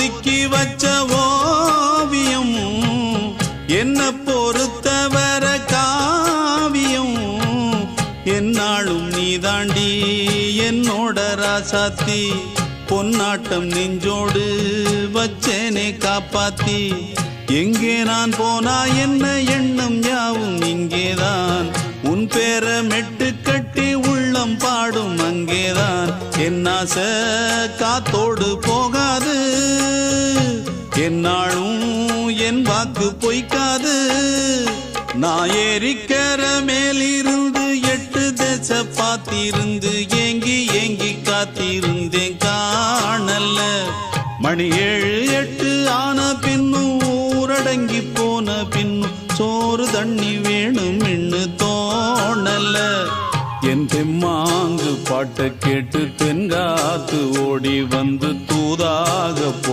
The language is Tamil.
ஒதுக்கி வச்ச ஓவியம் என்ன பொறுத்தவர காவியம். என்னாலும் நீ தாண்டி என்னோட ராசாத்தி பொன்னாட்டம் நெஞ்சோடு வச்சேனே காப்பாத்தி. எங்கே நான் போனா என்ன எண்ணம் யாவும் இங்கேதான். உன் பேர மெட்டு கட்டி உள்ளம் பாடும் அங்கேதான். என் ஆசை காத்தோடு போகாது. என்னாலும் என் வாக்கு பொய்க்காது. நான் ஏறிக்கர மேலிருந்து எட்டு தேச பார்த்திருந்து ஏங்கி ஏங்கி காத்திருந்தேன் காணல மணி ஏழு எட்டு ஆன பின்னும் ஊரடங்கி போன பின்னும் சோறு தண்ணி வேணும் இன்னு தோணல என் தெம்மாங்கு பாட்டை கேட்டு தென்காத்து ஓடி வந்து தூதாக போ